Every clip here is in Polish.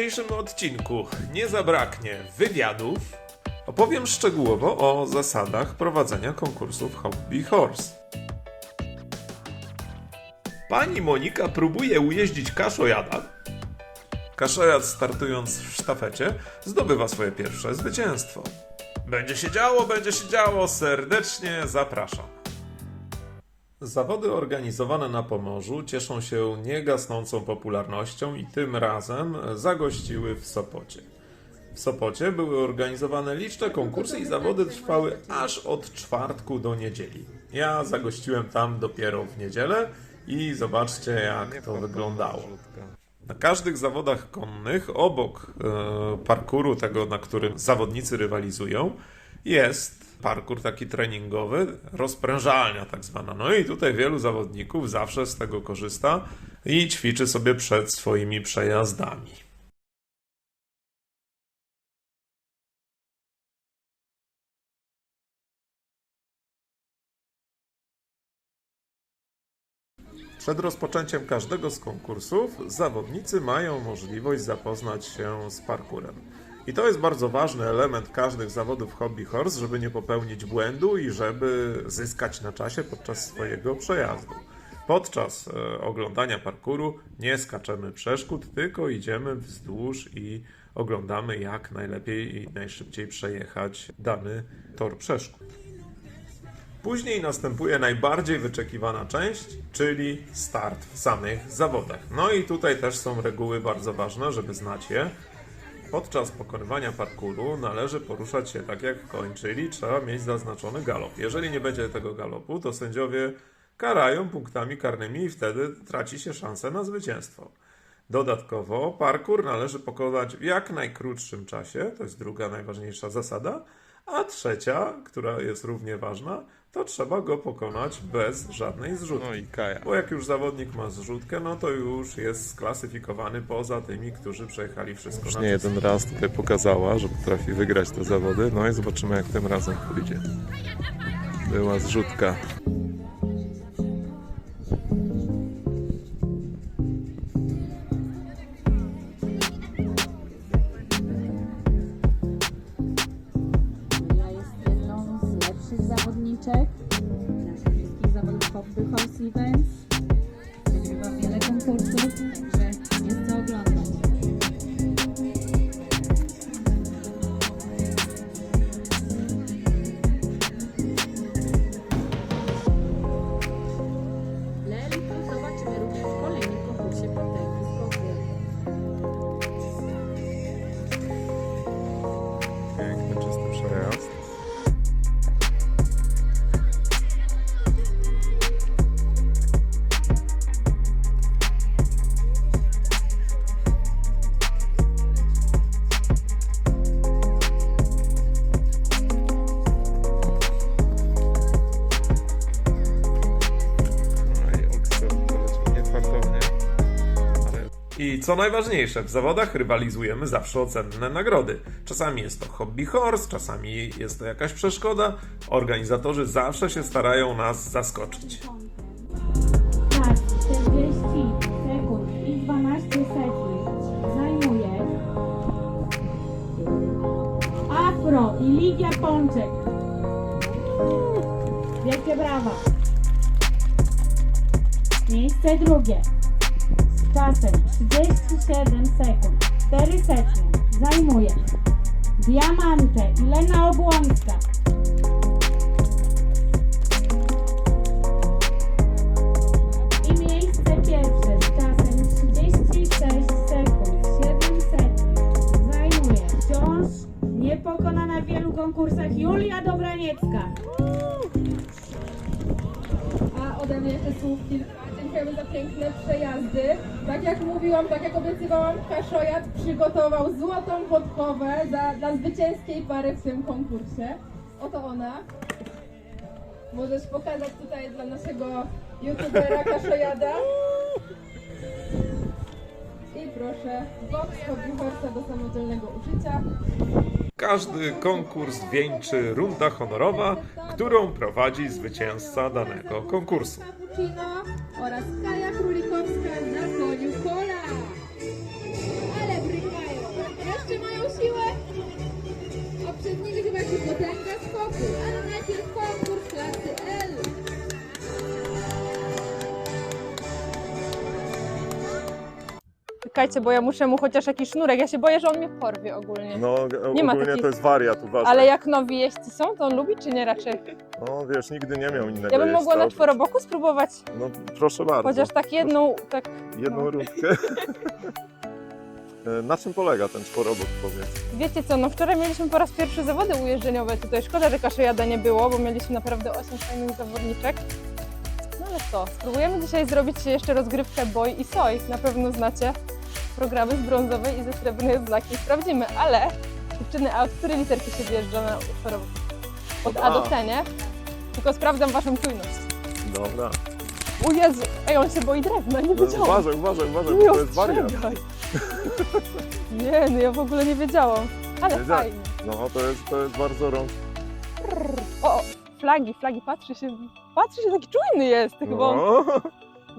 dzisiejszym odcinku nie zabraknie wywiadów. Opowiem szczegółowo o zasadach prowadzenia konkursów Hobby Horse. Pani Monika próbuje ujeździć kaszojada. Kaszojad startując w sztafecie zdobywa swoje pierwsze zwycięstwo. Będzie się działo, będzie się działo, serdecznie zapraszam. Zawody organizowane na Pomorzu cieszą się niegasnącą popularnością i tym razem zagościły w Sopocie. W Sopocie były organizowane liczne konkursy i zawody trwały aż od czwartku do niedzieli. Ja zagościłem tam dopiero w niedzielę i zobaczcie jak to wyglądało. Na każdych zawodach konnych, obok e, parkuru, tego na którym zawodnicy rywalizują, jest parkur taki treningowy, rozprężalnia tak zwana. No i tutaj wielu zawodników zawsze z tego korzysta i ćwiczy sobie przed swoimi przejazdami. Przed rozpoczęciem każdego z konkursów zawodnicy mają możliwość zapoznać się z parkurem. I to jest bardzo ważny element każdych zawodów hobby horse, żeby nie popełnić błędu i żeby zyskać na czasie podczas swojego przejazdu. Podczas e, oglądania parkuru nie skaczemy przeszkód, tylko idziemy wzdłuż i oglądamy jak najlepiej i najszybciej przejechać dany tor przeszkód. Później następuje najbardziej wyczekiwana część, czyli start w samych zawodach. No i tutaj też są reguły bardzo ważne, żeby znać je. Podczas pokonywania parkuru należy poruszać się tak jak koń, czyli trzeba mieć zaznaczony galop. Jeżeli nie będzie tego galopu, to sędziowie karają punktami karnymi i wtedy traci się szansę na zwycięstwo. Dodatkowo parkur należy pokonać w jak najkrótszym czasie, to jest druga najważniejsza zasada, a trzecia, która jest równie ważna, to trzeba go pokonać bez żadnej zrzutki. No i Kaja. Bo jak już zawodnik ma zrzutkę, no to już jest sklasyfikowany poza tymi, którzy przejechali wszystko Już na nie czas. jeden raz tutaj pokazała, że potrafi wygrać te zawody. No i zobaczymy jak tym razem pójdzie. Była zrzutka. I co najważniejsze, w zawodach rywalizujemy zawsze o cenne nagrody. Czasami jest to hobby horse, czasami jest to jakaś przeszkoda. Organizatorzy zawsze się starają nas zaskoczyć. Tak, 40 sekund i 12 sekund zajmuje Afro i Lidia Pączek. Wielkie brawa. Miejsce drugie czasem 37 sekund 4 setne zajmuje Diamante Lena Obłońska. I miejsce pierwsze z czasem 36 sekund 7 sekund zajmuje wciąż niepokonana w wielu konkursach Julia Dobraniecka. A ode mnie jeszcze słów. Dziękujemy za piękne przejazdy. Tak jak mówiłam, tak jak obiecywałam, Kaszojat przygotował złotą podkowę za, dla zwycięskiej pary w tym konkursie. Oto ona. Możesz pokazać tutaj dla naszego youtubera Kaszojada. I proszę, box horsa do samodzielnego użycia. Każdy konkurs wieńczy runda honorowa, którą prowadzi zwycięzca danego konkursu. Oraz Kaja Królikowska na koniu kola. Ale brykają! jeszcze mają siłę. A przed nimi chyba jakiś potęga skoku. Ale najpierw konkurs klasy L. Czekajcie, bo ja muszę mu chociaż jakiś sznurek. Ja się boję, że on mnie porwie ogólnie. No, Nie ma ogólnie takich- to jest wariat, uważaj. Ale jak nowi jeźdźcy są, to on lubi czy nie raczej? No wiesz, nigdy nie miał innego Ja bym mogła na jeźdźca. czworoboku spróbować. No proszę bardzo. Chociaż tak jedną, tak Jedną no. rundkę. E, Na czym polega ten czworobok, powiedz? Wiecie co, no wczoraj mieliśmy po raz pierwszy zawody ujeżdżeniowe tutaj. Szkoda, że Kaszojada nie było, bo mieliśmy naprawdę 8 fajnych zawodniczek. No ale co, spróbujemy dzisiaj zrobić jeszcze rozgrywkę Boy i Soj. Na pewno znacie programy z brązowej i ze srebrnej znaki. Sprawdzimy, ale dziewczyny, a od której literki się wjeżdża na utworową? Od A do C, nie? Tylko sprawdzam waszą czujność. Dobra. O Jezu, ej, on się boi drewna, nie No, wiedziałam. uważaj, uważaj, uważaj, Nie bo to jest wariat. ostrzegaj. Nie, no ja w ogóle nie wiedziałam. Ale Wiedziałem. fajnie. No to jest, to jest bardzo rąk. O, o, flagi, flagi, patrzy się, patrzy się, taki czujny jest chyba. on. No.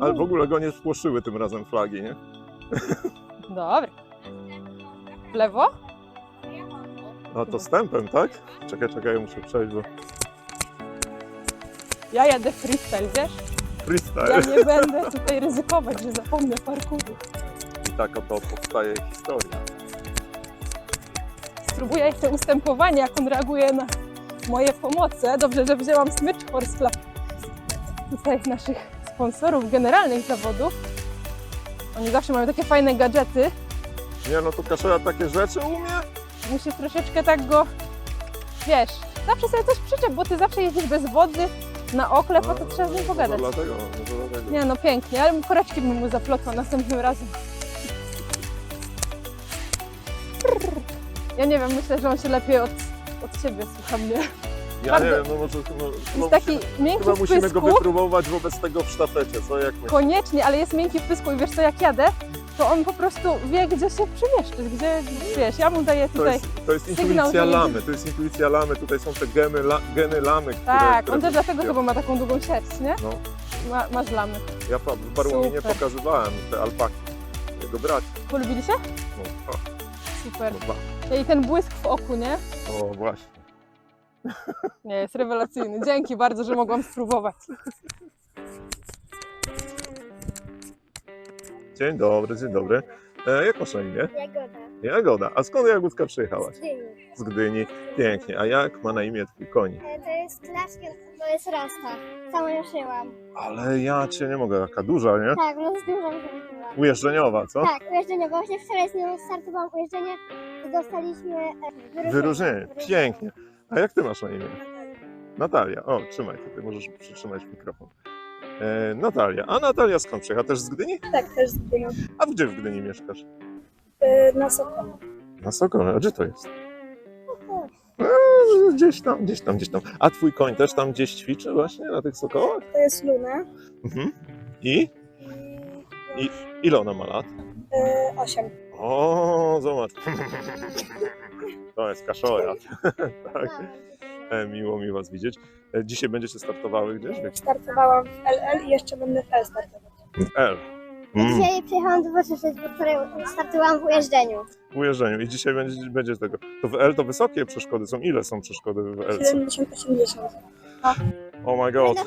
Ale w ogóle go nie spłoszyły tym razem flagi, nie? Dobra. W lewo? A to stępem, tak? Czekaj, czekaj, muszę przejść, bo Ja jadę freestyle, wiesz? freestyle. Ja nie będę tutaj ryzykować, że zapomnę parkouru. I tak oto powstaje historia. Spróbuję jeszcze ustępowanie, jak on reaguje na moje pomoce. Dobrze, że wzięłam smycz Horse Club. Tutaj naszych sponsorów generalnych zawodów. Oni zawsze mają takie fajne gadżety. Nie no, to Kaszela takie rzeczy umie? Musisz troszeczkę tak go, wiesz, zawsze sobie coś przyczep, bo ty zawsze jeździsz bez wody na oklep, a to trzeba z nim pogadać. No dlatego, no dlatego. Nie no, pięknie, ale koreczki bym mu zaplotła następnym razem. Ja nie wiem, myślę, że on się lepiej od, od ciebie słucha mnie. Ja bardzo- nie wiem, no może no, Jest no, taki musimy, miękki chyba w musimy go pysku, wypróbować wobec tego w sztafecie, co jak myślisz? koniecznie, ale jest miękki w pysku i wiesz co, jak jadę, to on po prostu wie, gdzie się przemieszczyć, gdzie, wiesz, ja mu daję To tutaj... jest, to jest sygnał, intuicja że lamy, to jest intuicja lamy, tutaj są te geny, la, geny lamy, które... Tak, które on też dlatego chyba ma taką długą sierść, nie? No. Ma, masz lamy. Ja pa- w Barłominie Super. pokazywałem te alpaki, jego braci. Polubili się? No, o, Super. no, ba- I ten błysk w oku, nie? o właśnie. Nie, jest rewelacyjny. Dzięki bardzo, że mogłam spróbować. Dzień dobry, dzień dobry. E, jak masz na imię? Jagoda. Jagoda. A skąd Jagódka przyjechałaś? Z Dyni. Z Gdyni. Pięknie. A jak ma na imię twój koń? E, To jest klaszkier, to jest rasta. Sama ją szyłam. Ale ja cię nie mogę, jaka duża, nie? Tak, no z dużą zrobiłam. Ujeżdżeniowa, co? Tak, ujeżdżenie, bo właśnie wczoraj z nią startowałam ujeżdżenie i dostaliśmy e, wyróżnienie. Wyróżnienie. Pięknie. A jak ty masz na imię? Natalia. O, trzymaj, ty możesz przytrzymać mikrofon. E, Natalia. A Natalia skąd przyjechała? Też z Gdyni? Tak, też z Gdyni. A gdzie w Gdyni mieszkasz? E, Na Sokole. Na Sokole. A gdzie to jest? E, gdzieś tam, gdzieś tam, gdzieś tam. A twój koń też tam gdzieś ćwiczy właśnie na tych sokołach? To jest Luna. Mhm. I? I ile ona ma lat? E, 8. O, zobacz. To jest kaszojat. tak. E, miło mi was widzieć. E, dzisiaj będziecie startowały gdzieś? Startowałam w LL i jeszcze będę w L startować. w L. Mm, Dzisiaj przyjechałam towarzyszyć, bo wczoraj startowałam w ujeżdżeniu. w ujeżdżeniu. I dzisiaj będzie, będzie tego. To w L to wysokie przeszkody są. Ile są przeszkody w L? 70-80. Oh my god.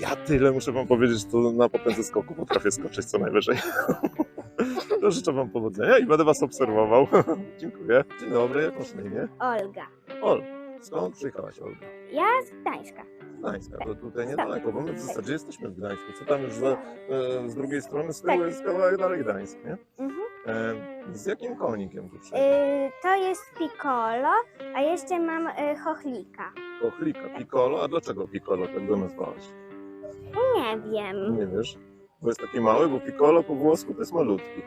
Ja tyle muszę wam powiedzieć, to na potędze skoku potrafię skoczyć co najwyżej. To życzę wam powodzenia i będę was obserwował. Dziękuję. Dzień dobry, jak masz na imię? Olga. Ol, skąd przyjechałaś Olga? Ja z Gdańska. Gdańska, to tutaj niedaleko, bo my w zasadzie jesteśmy w Gdańsku. Co tam już za, e, z drugiej strony z tyłu Tak. jest kawałek dalej Gdańsk, nie? Mhm. E, z jakim konikiem tu przyjechałeś? to jest Piccolo, a jeszcze mam chochlika. Kochlika, Piccolo, a dlaczego Piccolo tak go nazwałaś? Nie wiem. Nie wiesz? Bo jest taki mały, bo Piccolo po włosku to jest malutki.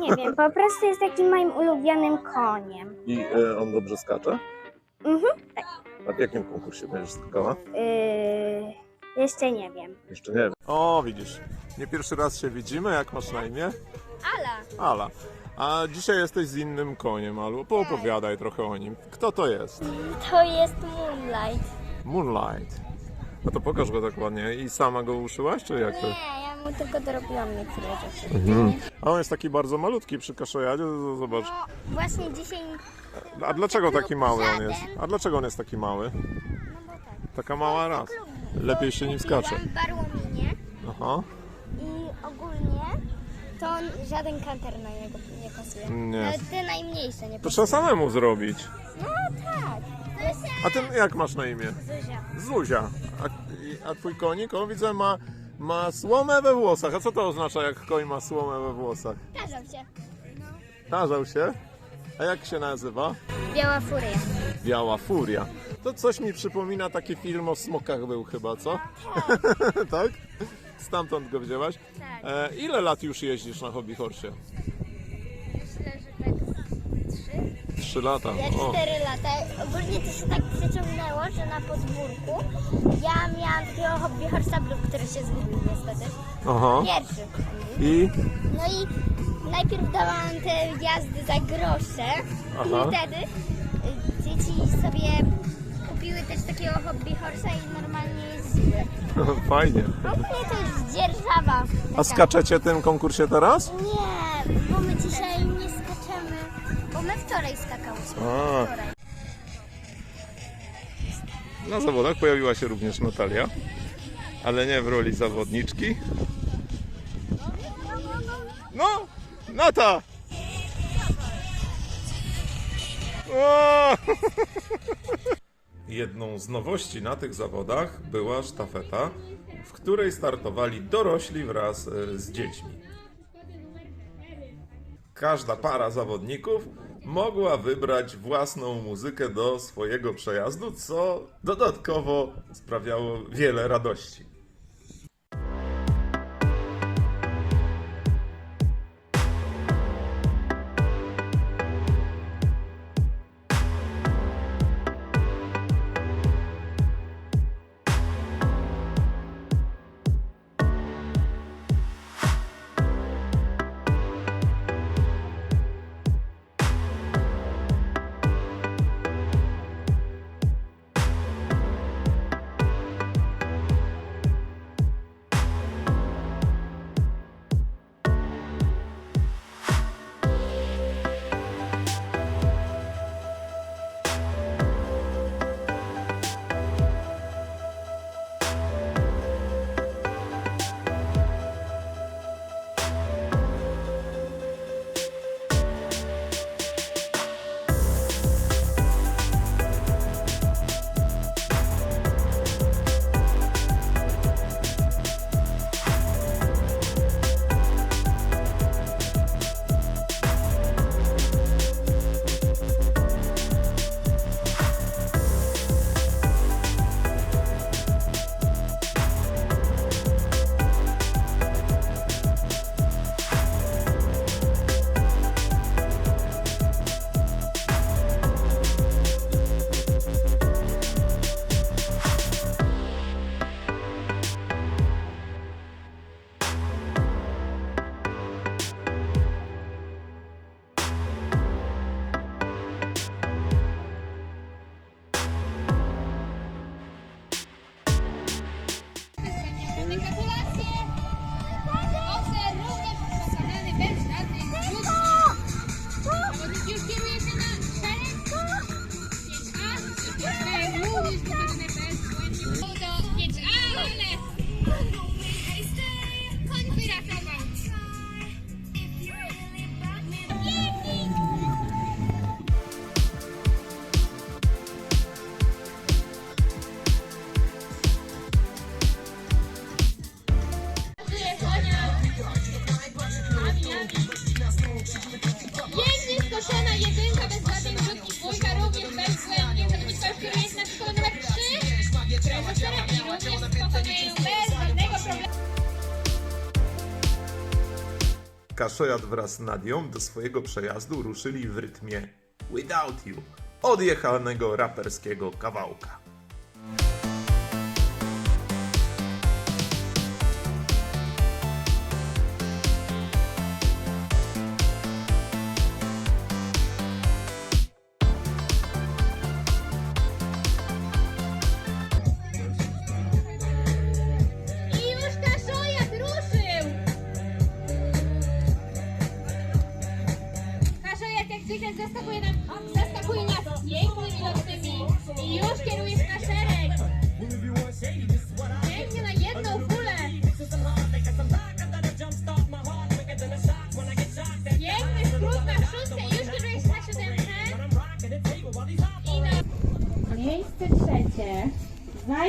Nie wiem, po prostu jest takim moim ulubionym koniem. I e, on dobrze skacze? Mhm, A w jakim konkursie będziesz skakała? Yy, jeszcze nie wiem. Jeszcze nie wiem. O, widzisz. Nie pierwszy raz się widzimy. Jak masz na imię? Ala. Ala. A dzisiaj jesteś z innym koniem, Alu. Poopowiadaj trochę o nim. Kto to jest? To jest Moonlight. Moonlight. No to pokaż go tak ładnie. I sama go uszyłaś, czy jak to? Nie, ja mu tylko dorobiłam niektóre rzeczy. A on jest taki bardzo malutki przy kaszojadzie, zobacz. No właśnie dzisiaj, A dlaczego taki mały on jest? A dlaczego on jest taki mały? no bo tak. Taka mała raz. Lepiej się nim skacze. Barłominie Aha. i ogólnie to on, żaden kanter na niego nie pasuje. Nie. Nawet te najmniejsze nie To pasują. trzeba samemu zrobić. No tak. A ty jak masz na imię? Zuzia. Zuzia. A, a twój konik, on widzę, ma, ma słomę we włosach. A co to oznacza, jak koń ma słomę we włosach? Każą się. Tarzał się? A jak się nazywa? Biała furia. Biała Furia. To coś mi przypomina taki film o smokach był chyba, co? tak? Stamtąd go wzięłaś? Tak. E, ile lat już jeździsz na hobby horsie? 3 lata. Ja 4 lata. Ogólnie to się tak przeciągnęło, że na podwórku ja miałam takiego hobby horsa blue, który się zgubił niestety. Aha. Pierwszy. I? No i najpierw dawałam te jazdy za grosze Aha. i wtedy dzieci sobie kupiły też takiego hobby horsa i normalnie jeździły. Fajnie. No Ogólnie to jest dzierżawa. A skaczecie w tym konkursie teraz? Nie, bo my dzisiaj wczoraj skakałyśmy. A. Wczoraj. Na zawodach pojawiła się również Natalia, ale nie w roli zawodniczki. No, Nata! O! Jedną z nowości na tych zawodach była sztafeta, w której startowali dorośli wraz e, z dziećmi. Każda para zawodników mogła wybrać własną muzykę do swojego przejazdu, co dodatkowo sprawiało wiele radości. Kaszojad wraz z Nadią do swojego przejazdu ruszyli w rytmie Without You, odjechanego raperskiego kawałka.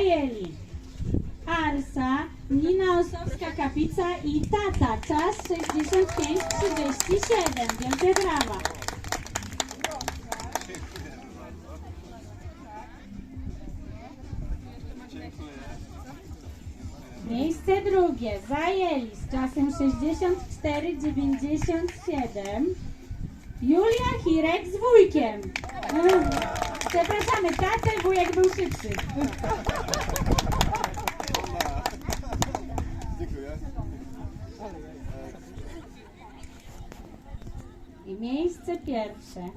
Zajęli Arsa, Nina Osowska-Kapica i Tata. Czas 65-37. Wielkie brawa. Miejsce drugie zajęli z czasem 64-97 Julia Hirek z wujkiem. Przepraszamy, i wujek był szybszy. I miejsce pierwsze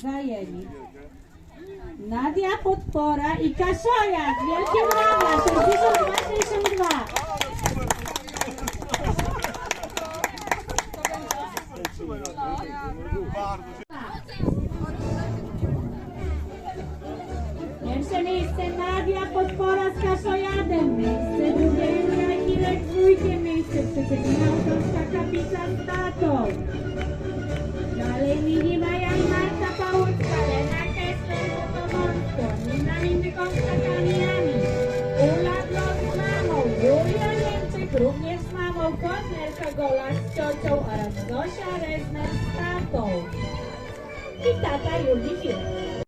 zajęli Nadia Podpora i Kaszoja. Wielkie brawa, 62-62. Pierwsze miejsce Nadia Podpora z Kaszojadem. Miejsce drugie Julia Hirek z wujkiem. Miejsce trzecie Nina Ostrowska Kapica z tatą. Dalej Mini Maja i Marta Pałucka, Lena Kessler z Otomorską, Nina Mindykowska Kamilami, Ula Blok z mamą, Julia Niemczyk również z mamą, Kornelka Gola z ciocią oraz Zosia Rezner z tatą. I tata Julii Hirek.